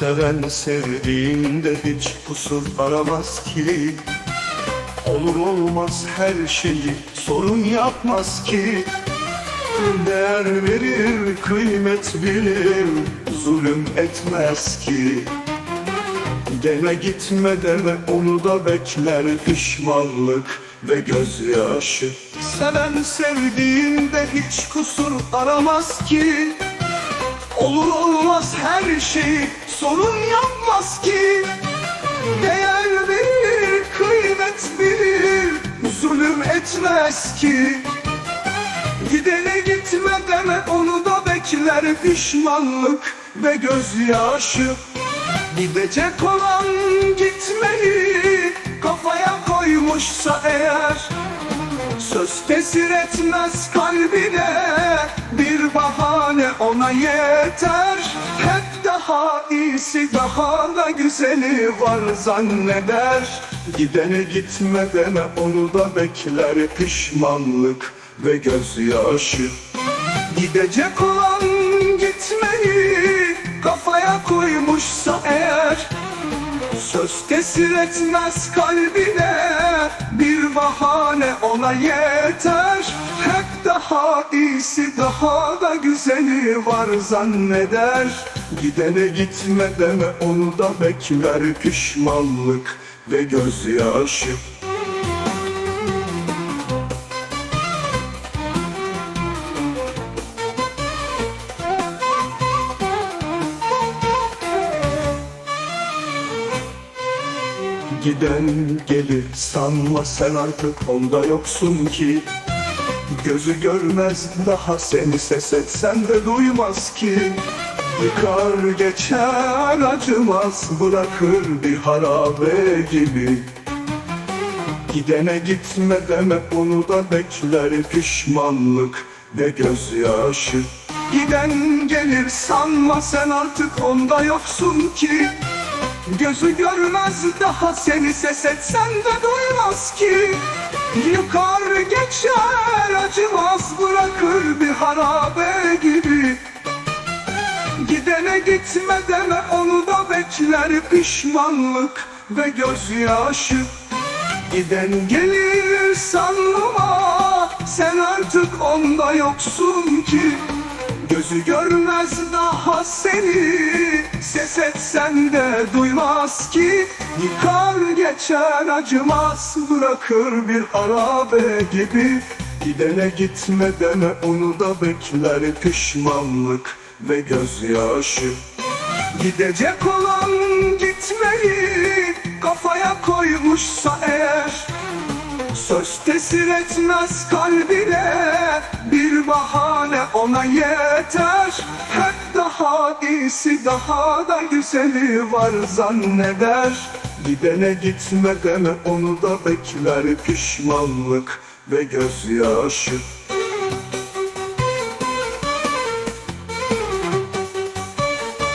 Seven sevdiğinde hiç kusur aramaz ki. Olur olmaz her şeyi sorun yapmaz ki. Değer verir, kıymet bilir, zulüm etmez ki Deme gitme deme onu da bekler pişmanlık ve gözyaşı. Seven sevdiğinde hiç kusur aramaz ki. Olur olmaz her şeyi sorun yapmaz ki. Değer verir, kıymet bilir, zulüm etmez ki. Gidene gitme deme onu da bekler pişmanlık ve gözyaşı Gidecek olan gitmeyi kafaya koymuşsa eğer. Söz tesir etmez kalbine Bir bahane ona yeter. Hep daha iyisi daha da güzeli var zanneder. Gidene gitme deme onu da bekler pişmanlık ve gözyaşı. Gidecek olan koymuşsa eğer Söz tesir etmez kalbine. Bir bahane ona yeter. Hep daha iyisi daha da güzeli var zanneder. Gidene gitme deme onu da bekler pişmanlık ve gözyaşı Giden gelir sanma sen artık onda yoksun ki. Gözü görmez daha seni ses etsen de duymaz ki. Yıkar geçer acımaz bırakır bir harabe gibi. Gidene gitme deme onu da bekler pişmanlık ve gözyaşı. Giden gelir sanma sen artık onda yoksun ki Gözü görmez daha seni ses etsen de duymaz ki. Yıkar geçer acımaz bırakır bir harabe gibi. Gidene gitme deme onu da bekler pişmanlık ve gözyaşı. Giden gelir sanma sen artık onda yoksun ki Gözü görmez daha seni. Ses etsen de duymaz ki. Yıkar geçer acımaz Bırakır bir harabe gibi. Gidene gitme deme onu da bekler pişmanlık ve gözyaşı. Gidecek olan gitmeyi kafaya koymuşsa eğer. Söz tesir etmez kalbine bahane ona yeter. Hep daha iyisi daha da güzeli var zanneder. Gidene gitme deme onu da bekler pişmanlık ve gözyaşı